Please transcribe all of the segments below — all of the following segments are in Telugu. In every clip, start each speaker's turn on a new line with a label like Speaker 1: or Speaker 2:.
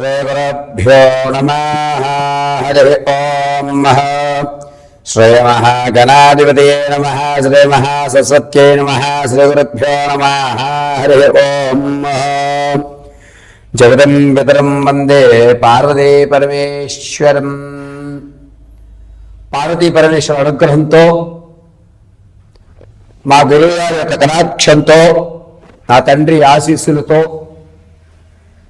Speaker 1: श्रीगुरुभ्यो नमः हरिः ॐ श्रीमहागणाधिपतये नमः श्रीमहासरस्वत्यै नमः श्रीगुरुभ्यो नमः हरिः ॐ जगदं पितरं वन्दे పార్వతీ పరమేశ్వరం పార్వతీ పరమేశ్వర అనుగ్రహంతో మా గురువు గారి యొక్క కటాక్షంతో నా తండ్రి ఆశీస్సులతో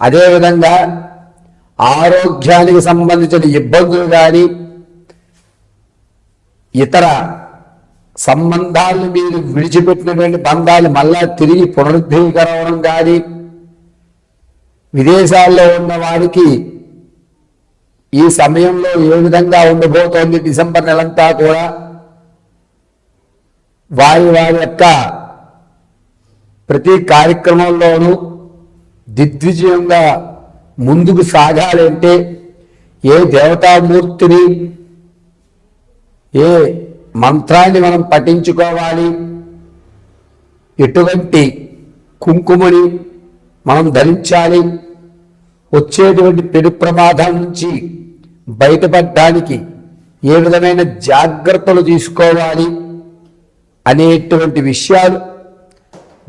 Speaker 1: అదేవిధంగా ఆరోగ్యానికి సంబంధించిన ఇబ్బందులు కానీ ఇతర సంబంధాలను మీరు విడిచిపెట్టినటువంటి బంధాలు మళ్ళా తిరిగి పునరుద్ధీకరవడం కానీ విదేశాల్లో ఉన్న వారికి ఈ సమయంలో ఏ విధంగా ఉండబోతోంది డిసెంబర్ నెలంతా కూడా వారి వారి యొక్క ప్రతి కార్యక్రమంలోనూ దిగ్విజయంగా ముందుకు సాగాలంటే ఏ దేవతామూర్తిని ఏ మంత్రాన్ని మనం పఠించుకోవాలి? ఎటువంటి కుంకుమని మనం ధరించాలి? వచ్చేటువంటి పెను ప్రమాదం నుంచి బయటపడడానికి ఏ విధమైన జాగ్రత్తలు తీసుకోవాలి అనేటువంటి విషయాలు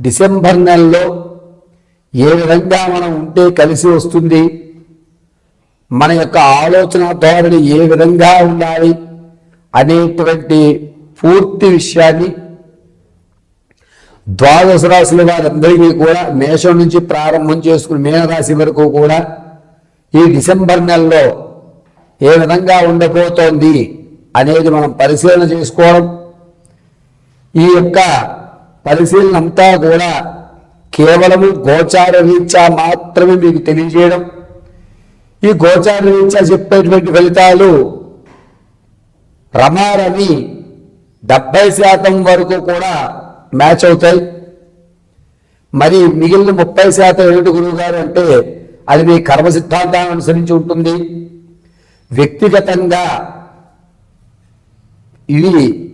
Speaker 1: డిసెంబర్ నెలలో ఏ విధంగా మనం ఉంటే కలిసి వస్తుంది? మన యొక్క ఆలోచన ధోరణి ఏ విధంగా ఉండాలి? అనేటువంటి పూర్తి విషయాన్ని ద్వాదశ రాశుల వారందరికీ కూడా మేషం నుంచి ప్రారంభం చేసుకుని మీనరాశి వరకు కూడా ఈ డిసెంబర్ నెలలో ఏ విధంగా ఉండబోతోంది అనేది మనం పరిశీలన చేసుకోవడం ఈ యొక్క పరిశీలన అంతా కూడా కేవలము గోచార రీత్యా మాత్రమే మీకు తెలియజేయడం. ఈ గోచార రీత్యా చెప్పేటువంటి ఫలితాలు రమారమి డెబ్బై శాతం వరకు కూడా మ్యాచ్ అవుతాయి. మరి మిగిలిన ముప్పై శాతం ఏమిటి గురువుగారు అంటే అది మీ కర్మ సిద్ధాంతాన్ని అనుసరించి ఉంటుంది. వ్యక్తిగతంగా ఇవి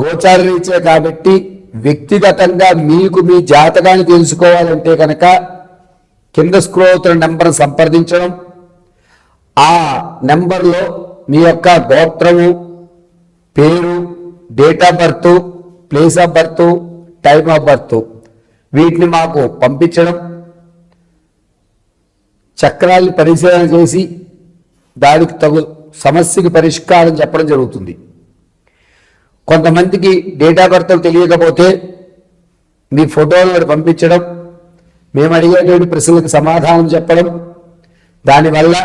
Speaker 1: గోచార రీత్యా కాబట్టి వ్యక్తిగతంగా మీకు మీ జాతకాన్ని తెలుసుకోవాలంటే కనుక కింద స్క్రోల్ అవుతున్న సంప్రదించడం. ఆ నెంబర్లో మీ యొక్క గోత్రము పేరు date of birth place of birth time of birth వీటిని మాకు పంపించడం. చక్రాల్ని పరిశీలన చేసి దానికి తగు సమస్యకి పరిష్కారం చెప్పడం జరుగుతుంది. కొంతమందికి డేట్ ఆఫ్ తెలియకపోతే మీ ఫోటోలు పంపించడం మేము అడిగేటువంటి ప్రశ్నలకు సమాధానం చెప్పడం దానివల్ల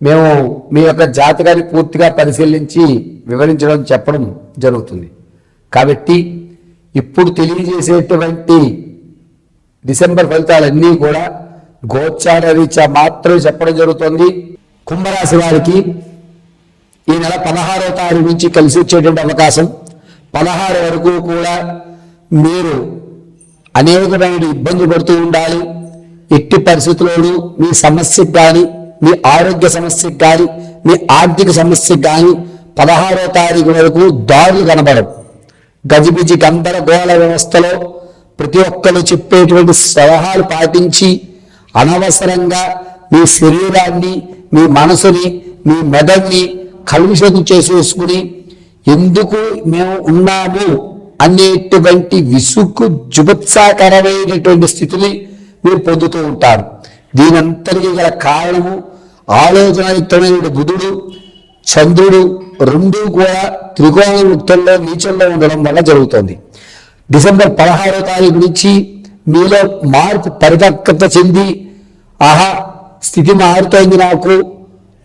Speaker 1: మేము మీ యొక్క జాతకాన్ని పూర్తిగా పరిశీలించి వివరించడం చెప్పడం జరుగుతుంది. కాబట్టి ఇప్పుడు తెలియజేసేటువంటి డిసెంబర్ ఫలితాలన్నీ కూడా గోచార రీత్యా మాత్రమే చెప్పడం జరుగుతుంది. కుంభరాశి వారికి ఈ నెల పదహారవ తారీఖు నుంచి కలిసి వచ్చేటువంటి అవకాశం. పదహారు వరకు కూడా మీరు అనేకమైన ఇబ్బంది పడుతూ ఉండాలి. ఎట్టి పరిస్థితుల్లోనూ మీ సమస్యకు కానీ మీ ఆరోగ్య సమస్యకు కానీ మీ ఆర్థిక సమస్యకు కానీ పదహారో తారీఖు వరకు దారులు కనబడవు. గజిబిజి గందరగోళ వ్యవస్థలో ప్రతి ఒక్కరు చెప్పేటువంటి సలహాలు పాటించి అనవసరంగా మీ శరీరాన్ని మీ మనసుని మీ మెదడుని కలుషితం చేసేసుకుని ఎందుకు మేము ఉన్నాము అనేటువంటి విసుగు జుభత్సాకరమైనటువంటి స్థితిని మీరు పొందుతూ ఉంటారు. దీనంతటికీ గల కారణము ఆలోచనాయుక్తమైన బుధుడు చంద్రుడు రెండు కూడా త్రికోణ వృత్తంలో నీచంలో ఉండడం వల్ల జరుగుతుంది. డిసెంబర్ పదహారో తారీఖు నుంచి మీలో మార్పు పరిపక్వత చెంది ఆహా స్థితి మారుతోంది నాకు.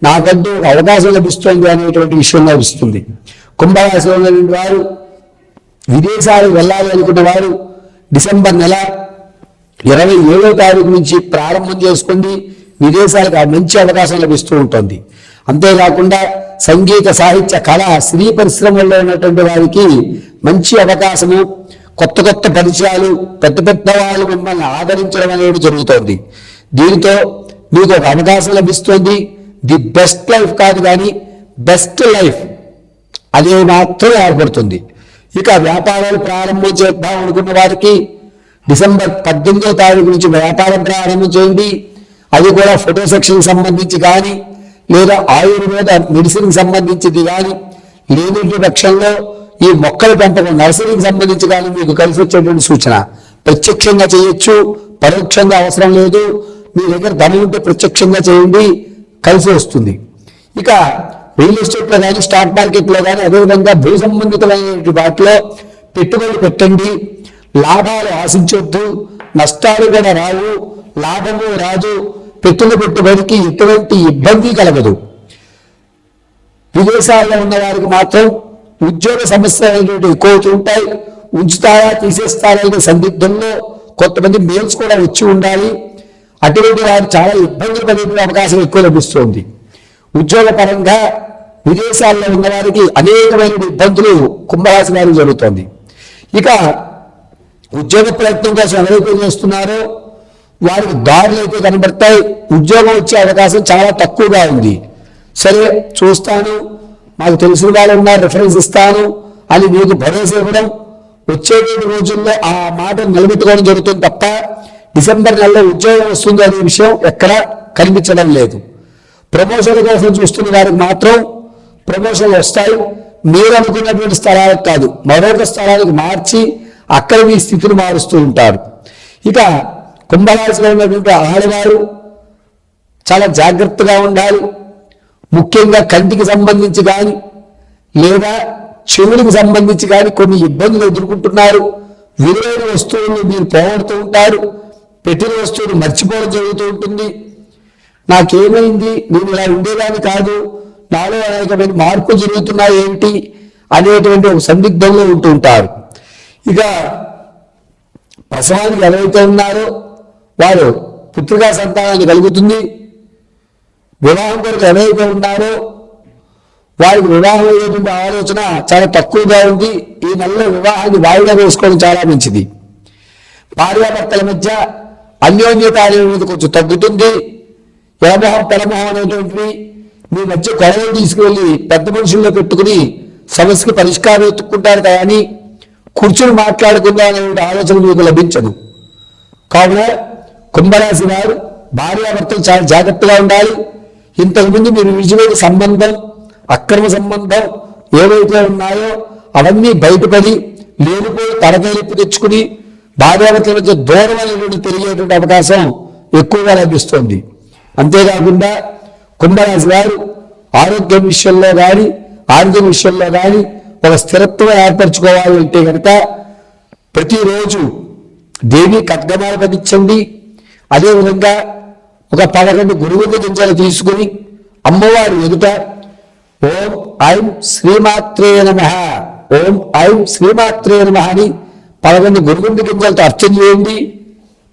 Speaker 1: నాకంటూ ఒక అవకాశం లభిస్తోంది అనేటువంటి విషయం లభిస్తుంది. కుంభరాశిలో ఉన్నటువంటి వారు విదేశాలకు వెళ్ళాలి అనుకున్న వారు డిసెంబర్ నెల ఇరవై ఏడో తారీఖు నుంచి ప్రారంభం చేసుకుంది. విదేశాలకు ఆ మంచి అవకాశం లభిస్తూ ఉంటుంది. అంతేకాకుండా సంగీత సాహిత్య కళ స్త్రీ పరిశ్రమల్లో ఉన్నటువంటి వారికి మంచి అవకాశము కొత్త కొత్త పరిచయాలు పెద్ద పెద్ద వాళ్ళు మిమ్మల్ని ఆదరించడం అనేది జరుగుతోంది. దీనితో మీకు ఒక అవకాశం లభిస్తుంది. ది బెస్ట్ లైఫ్ కాదు కానీ బెస్ట్ లైఫ్ అదే మాత్రం ఏర్పడుతుంది. ఇక వ్యాపారాలు ప్రారంభం చేద్దాం అనుకున్న వారికి డిసెంబర్ పద్దెనిమిదో తారీఖు నుంచి వ్యాపారం ప్రారంభం చేయండి. అది కూడా ఫోటో సెక్షన్ సంబంధించి కానీ లేదా ఆయుర్వేద మెడిసిన్కి సంబంధించింది కానీ లేని పక్షంలో ఈ మొక్కల పెంపకం నర్సరీకి సంబంధించి కానీ మీకు కలిసి వచ్చేటువంటి సూచన. ప్రత్యక్షంగా చేయొచ్చు పరోక్షంగా అవసరం లేదు. మీ దగ్గర ధనం ఉంటే ప్రత్యక్షంగా చేయండి. కలిసి వస్తుంది. ఇక రియల్ ఎస్టేట్లో కానీ స్టాక్ మార్కెట్లో కానీ అదేవిధంగా భూ సంబంధితమైన వాటిలో పెట్టుబడి పెట్టండి. లాభాలు ఆశించొద్దు. నష్టాలు కూడా రావు. లాభము రాదు. పెట్టుబడి పెట్టుబడికి ఎటువంటి ఇబ్బంది కలగదు. విదేశాల్లో ఉన్న వారికి మాత్రం ఉద్యోగ సమస్యలు అనేటువంటి ఎక్కువ అవుతూ ఉంటాయి. ఉంచుతారా తీసేస్తారా అనే సందిగ్ధంలో కొంతమంది మెయిల్స్ కూడా వచ్చి ఉండాలి. అటువంటి వారు చాలా ఇబ్బందులు పడే అవకాశం ఎక్కువ లభిస్తుంది. ఉద్యోగపరంగా విదేశాల్లో ఉన్న వారికి అనేకమైన ఇబ్బందులు కుంభరాశి వారికి జరుగుతోంది. ఇక ఉద్యోగ ప్రయత్నం కోసం ఎవరైతే చేస్తున్నారో వారికి దారులు అయితే కనబడతాయి. ఉద్యోగం వచ్చే అవకాశం చాలా తక్కువగా ఉంది. సరే చూస్తాను. మాకు తెలిసిన వాళ్ళు ఉన్నారు రిఫరెన్స్ ఇస్తాను. అని మీకు భరోసా ఇవ్వడం వచ్చేటువంటి రోజుల్లో ఆ మాట నిలబెట్టుకోవడం జరుగుతుంది తప్ప డిసెంబర్ నెలలో ఉద్యోగం వస్తుంది అనే విషయం ఎక్కడ కనిపించడం లేదు. ప్రమోషన్ కోసం చూస్తున్న వారికి మాత్రం ప్రమోషన్లు వస్తాయి. మీరు అనుకున్నటువంటి స్థలాలకు కాదు మరొక స్థలానికి మార్చి అక్కడ మీ స్థితిని మారుస్తూ ఉంటారు. ఇక కుంభరాశిలో ఉన్నటువంటి ఆడవారు చాలా జాగ్రత్తగా ఉండాలి. ముఖ్యంగా కంటికి సంబంధించి కానీ లేదా చెవులకు సంబంధించి కానీ కొన్ని ఇబ్బందులు ఎదుర్కొంటున్నారు. విలువైన వస్తువులను మీరు పోగొడుతూ ఉంటారు. పెట్టిన వస్తువులు మర్చిపోవడం జరుగుతూ ఉంటుంది. నాకేమైంది? నేను ఇలా ఉండేదాన్ని కాదు. నాలో అనేకమైన మార్పులు జరుగుతున్నాయి ఏమిటి అనేటువంటి ఒక సందిగ్ధంలో ఉంటూ ఉంటారు. ఇక ప్రసవానికి ఎవరైతే ఉన్నారో వారు పుత్రికా సంతానాన్ని కలుగుతుంది. వివాహం కొరకు ఎవరైతే ఉన్నారో వారికి వివాహం అయ్యేటువంటి ఆలోచన చాలా తక్కువగా ఉంది. ఈ నెలలో వివాహాన్ని వాయిదా వేసుకోవడం చాలా మంచిది. భార్యాభర్తల మధ్య అన్యోన్యత అనేది కొంచెం తగ్గుతుంది. ఎడమొహం పెడమొహం అనేటువంటివి మీ మధ్య గొడవలు తీసుకువెళ్ళి పెద్ద మనుషుల్లో పెట్టుకుని సమస్యకి పరిష్కారం ఎత్తుక్కుంటారు కానీ కూర్చుని మాట్లాడుకుందా అనే ఆలోచన మీకు లభించదు. కావున కుంభరాశి వారు భార్యాభర్తలు చాలా జాగ్రత్తగా ఉండాలి. ఇంతకుముందు మీరు నిజమైన సంబంధం అక్రమ సంబంధం ఏవైతే ఉన్నాయో అవన్నీ బయటపడి లేనిపోయి తలకాయలిప్పి తెచ్చుకుని భార్యాభర్తల మధ్య దూరం అనేటువంటి తెలియటువంటి అవకాశం ఎక్కువగా లభిస్తుంది. అంతేకాకుండా కుంభరాశి వారు ఆరోగ్యం విషయంలో కానీ ఆరోగ్యం విషయంలో కానీ ఒక స్థిరత్వం ఏర్పరచుకోవాలి అంటే కనుక ప్రతిరోజు దేవి కట్గమాలు పఠించండి. అదేవిధంగా ఒక పదకొండు గురువుల గింజలు తీసుకుని అమ్మవారి ఎదుట ఓం ఐం శ్రీమాత్రే నమ. ఓం ఐం శ్రీమాత్రే నమ అని పదకొండు గురుగుండు గింజలతో అర్చన చేయండి.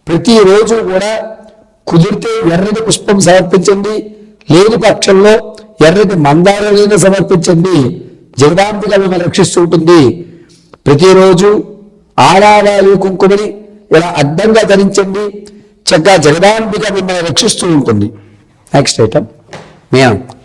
Speaker 1: ప్రతిరోజు కూడా కుదిరితే ఎర్రటి పుష్పం సమర్పించండి. లేని పక్షంలో ఎర్రటి మందారాలైనా సమర్పించండి. జగదాంబిక మిమ్మల్ని రక్షిస్తూ ఉంటుంది. ప్రతిరోజు ఆడావాలి కుంకుమని ఇలా అడ్డంగా ధరించండి. చక్కగా జగదాంబిక మిమ్మల్ని రక్షిస్తూ ఉంటుంది. నెక్స్ట్ ఐటమ్ మేము